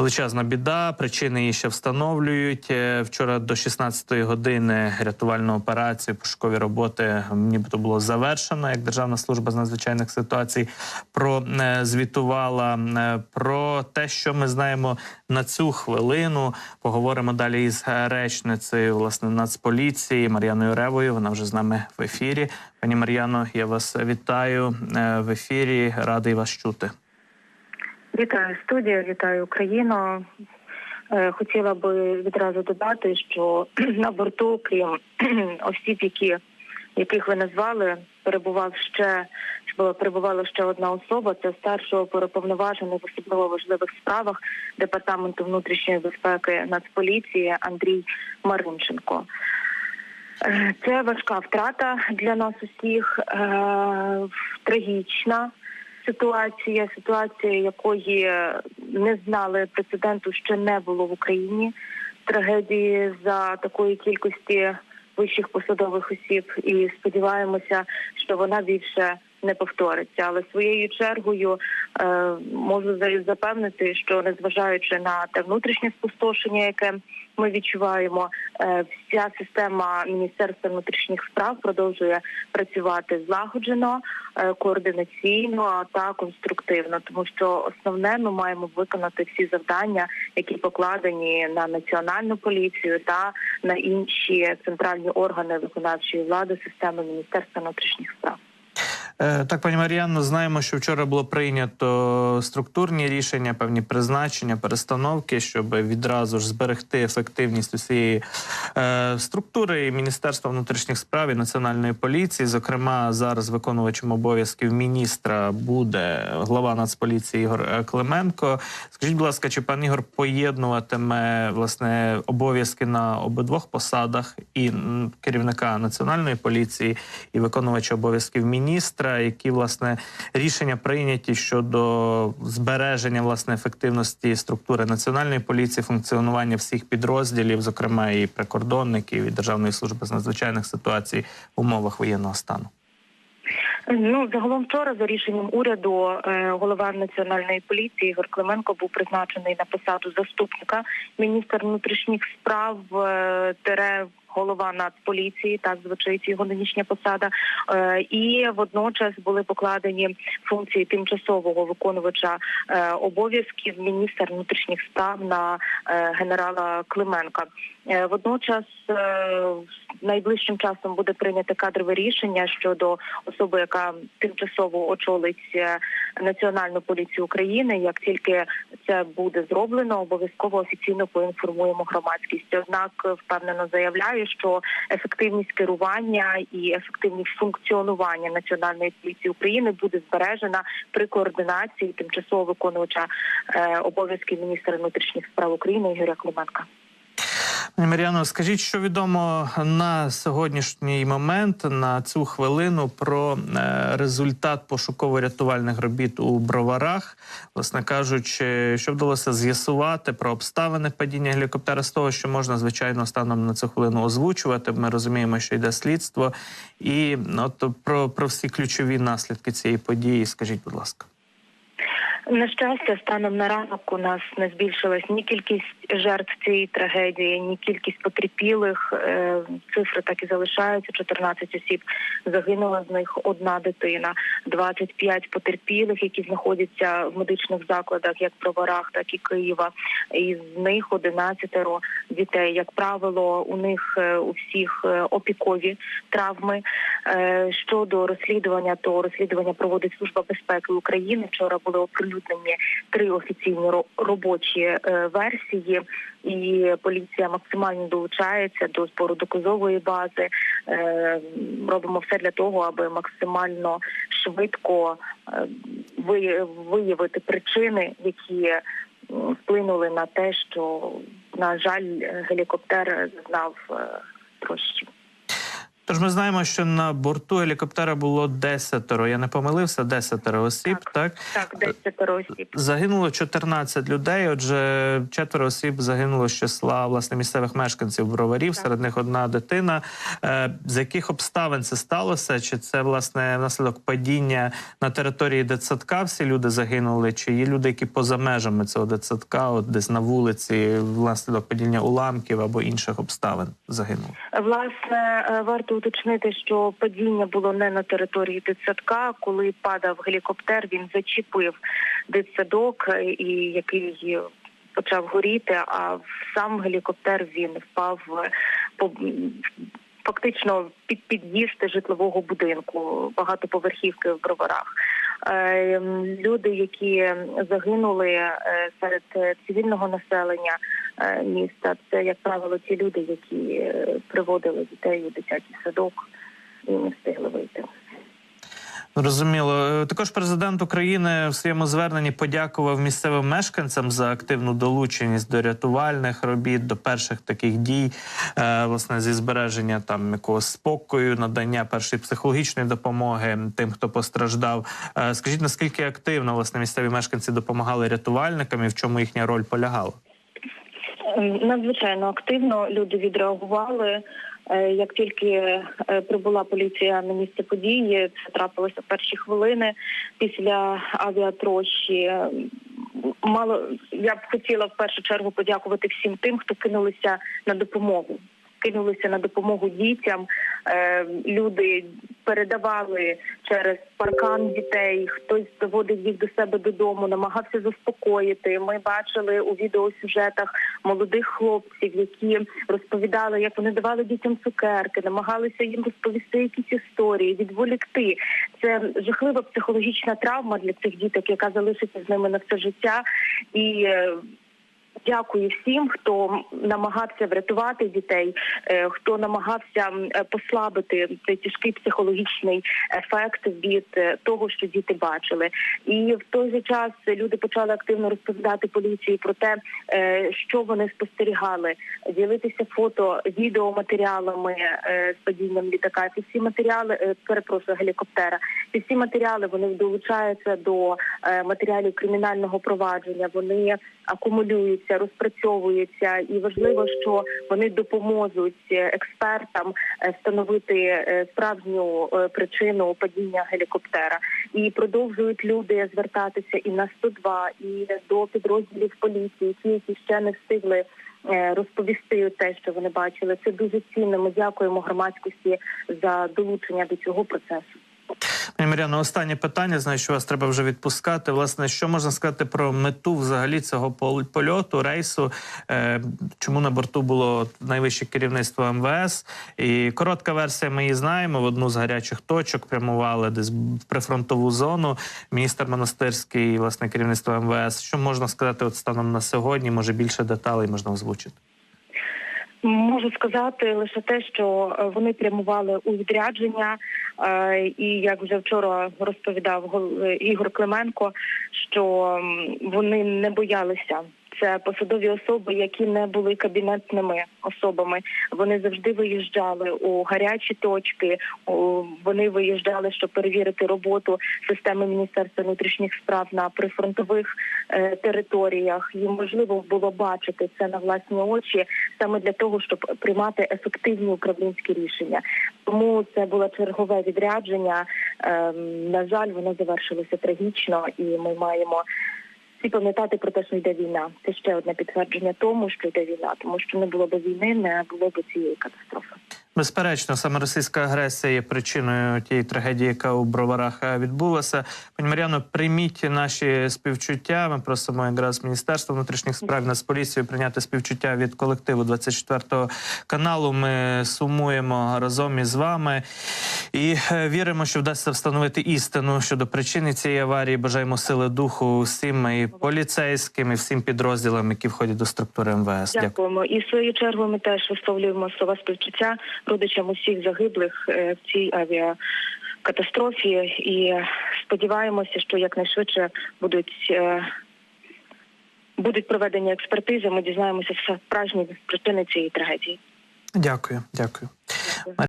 Величезна біда. Причини її ще встановлюють. Е, Вчора до 16-ї години рятувальну операцію, пошукові роботи, нібито було завершено. Як Державна служба з надзвичайних ситуацій прозвітувала Е, про те, що ми знаємо на цю хвилину. Поговоримо далі із речницею власне Нацполіції Мар'яною Ревою. Вона вже з нами в ефірі. Пані Мар'яно, я вас вітаю е, в ефірі. Радий вас чути. Вітаю студія, вітаю Україну. Е, Хотіла би відразу додати, що на борту, крім осіб, які яких ви назвали, перебував ще перебувала ще одна особа. Це старшого переповноважений в особливо важливих справах департаменту внутрішньої безпеки Нацполіції Андрій Маринченко. Е, Це важка втрата для нас усіх, е, трагічна ситуація, ситуація якої не знали прецеденту, ще не було в Україні. Трагедії за такої кількості вищих посадових осіб, і сподіваємося, що вона більше не повториться. Але своєю чергою е, можу за- запевнити, що незважаючи на те внутрішнє спустошення, яке ми відчуваємо, е, вся система Міністерства внутрішніх справ продовжує працювати злагоджено, е, координаційно та конструктивно, тому що основне ми маємо виконати всі завдання, які покладені на національну поліцію та на інші центральні органи виконавчої влади системи Міністерства внутрішніх справ. Е, Так, пані Мар'яно, знаємо, що вчора було прийнято структурні рішення, певні призначення, перестановки, щоб відразу ж зберегти ефективність усієї структури Міністерства внутрішніх справ і національної поліції. Зокрема, зараз виконувачем обов'язків міністра буде глава Нацполіції Ігор е, Клименко. Скажіть, будь ласка, чи пан Ігор поєднуватиме власне обов'язки на обидвох посадах і керівника національної поліції і виконувача обов'язків міністра, які власне рішення прийняті щодо збереження власне ефективності структури національної поліції, функціонування всіх підрозділів, зокрема і прикордонників і Державної служби з надзвичайних ситуацій в умовах воєнного стану. Ну загалом вчора за рішенням уряду е, голова національної поліції Ігор Клименко був призначений на посаду заступника міністра внутрішніх справ е, тере. Голова Нацполіції, так звучить його нинішня посада, Е, і водночас були покладені функції тимчасового виконувача е, обов'язків міністра внутрішніх справ на е, генерала Клименка. Водночас найближчим часом буде прийнято кадрове рішення щодо особи, яка тимчасово очолить Національну поліцію України. Як тільки це буде зроблено, обов'язково офіційно поінформуємо громадськість. Однак впевнено заявляю, що ефективність керування і ефективність функціонування Національної поліції України буде збережена при координації тимчасово виконувача е, обов'язків міністра внутрішніх справ України Ігоря Клименка. Пані Мар'яно, скажіть, що відомо на сьогоднішній момент на цю хвилину про е, результат пошуково-рятувальних робіт у броварах, власне кажучи, що вдалося з'ясувати про обставини падіння гелікоптера з того, що можна звичайно станом на цю хвилину озвучувати. Ми розуміємо, що йде слідство, і от про, про всі ключові наслідки цієї події. Скажіть, будь ласка. На щастя, станом на ранок у нас не збільшилась ні кількість жертв цієї трагедії, ні кількість потерпілих. Е, Цифри так і залишаються. 14 осіб загинула з них одна дитина, 25 потерпілих, які знаходяться в медичних закладах, як в Броварах, так і Києва. І з них 11 дітей. Як правило, у них е, у всіх е, опікові травми. Щодо розслідування, то розслідування проводить служба безпеки України. Вчора були оприлюднені три офіційні робочі е, версії, і поліція максимально долучається до збору доказової бази. Е, Робимо все для того, аби максимально швидко е, виявити причини, які вплинули на те, що на жаль, гелікоптер зазнав е, трощів. Тож ми знаємо, що на борту гелікоптера було десятеро. Я не помилився, десятеро осіб. Так, Так, 10 осіб. загинуло 14 людей. Отже, четверо осіб загинуло з числа власне місцевих мешканців броварів. Так. Серед них одна дитина. Е, з яких обставин це сталося? Чи це власне внаслідок падіння на території дитсадка? Всі люди загинули? Чи є люди, які поза межами цього дитсадка, от десь на вулиці, внаслідок падіння уламків або інших обставин загинули? Власне, е, варто уточнити, що падіння було не на території дитсадка. Коли падав гелікоптер, він зачепив дитсадок, е, і який почав горіти. А сам гелікоптер він впав е, по фактично під під'їзд житлового будинку, багатоповерхівки в броварах. Е, Люди, які загинули е, серед е, цивільного населення е, міста, це як правило ті люди, які е, приводили дітей у дитячий садок і не встигли вийти. Зрозуміло. Е, Також президент України в своєму зверненні подякував місцевим мешканцям за активну долученість до рятувальних робіт, до перших таких дій, е, власне, зі збереження там якогось спокою, надання першої психологічної допомоги тим, хто постраждав. Е, Скажіть, наскільки активно власне місцеві мешканці допомагали рятувальникам і в чому їхня роль полягала? Надзвичайно активно люди відреагували. Е, Як тільки е, прибула поліція на місце події, це трапилося в перші хвилини після авіатрощі. Е, Мало я б хотіла в першу чергу подякувати всім тим, хто кинулися на допомогу. Кинулися на допомогу дітям. Е, Люди передавали через паркан дітей, хтось доводив їх до себе додому, намагався заспокоїти. Ми бачили у відеосюжетах молодих хлопців, які розповідали, як вони давали дітям цукерки, намагалися їм розповісти якісь історії, відволікти. Це жахлива психологічна травма для цих діток, яка залишиться з ними на все життя. І е, Дякую всім, хто намагався врятувати дітей, е, хто намагався е, послабити цей тяжкий психологічний ефект від е, того, що діти бачили. І в той же час люди почали активно розповідати поліції про те, що вони спостерігали, ділитися фото, відеоматеріалами з падінням літака. Ці всі матеріали, перепрошую, гелікоптера. Ці всі матеріали вони долучаються до матеріалів кримінального провадження. Вони акумулюються, розпрацьовуються, і важливо, що вони допоможуть е, експертам е, встановити е, справжню причину падіння гелікоптера. І продовжують люди звертатися і на 102, і до підрозділів поліції, ті, які ще не встигли. Розповісти те, що вони бачили, це дуже цінно. Ми дякуємо громадськості за долучення до цього процесу. Мар'яно, останнє питання. Знаю, що вас треба вже відпускати. Власне, що можна сказати про мету взагалі цього пол- польоту, рейсу? Е, чому на борту було найвище керівництво МВС? І коротка версія. Ми її знаємо. В одну з гарячих точок прямували десь в прифронтову зону. Міністр монастирський, власне, керівництво МВС. Що можна сказати от станом на сьогодні? Може більше деталей можна озвучити? Можу сказати лише те, що е, вони прямували у відрядження, і як вже вчора розповідав е, Ігор Клименко, що вони не боялися. Це посадові особи, які не були кабінетними особами. Вони завжди виїжджали у гарячі точки. Вони виїжджали, щоб перевірити роботу системи Міністерства внутрішніх справ на прифронтових е, територіях. Їм можливо було бачити це на власні очі саме для того, щоб приймати ефективні управлінські рішення. Тому це було чергове відрядження. Ем, на жаль, воно завершилося трагічно, і ми маємо всі пам'ятати про те, що йде війна. Це ще одне підтвердження тому, що йде війна, тому що не було б війни, не було б цієї катастрофи. Безперечно, саме російська агресія є причиною тієї трагедії, яка у броварах е, відбулася. Пані Мар'яно, прийміть наші співчуття. Ми просимо якраз Міністерство внутрішніх справ нас поліцію прийняти співчуття від колективу 24 каналу. Ми сумуємо разом із вами і е, віримо, що вдасться встановити істину щодо причини цієї аварії. Бажаємо сили духу всім і поліцейським, і всім підрозділам, які входять до структури МВС. Дякую. Дякуємо. І в свою чергу ми теж висловлюємо слова співчуття родичам усіх загиблих е, в цій авіакатастрофі і сподіваємося, що якнайшвидше будуть. е, Будуть проведені експертизи, ми дізнаємося все справжні причини цієї трагедії. Дякую, дякую.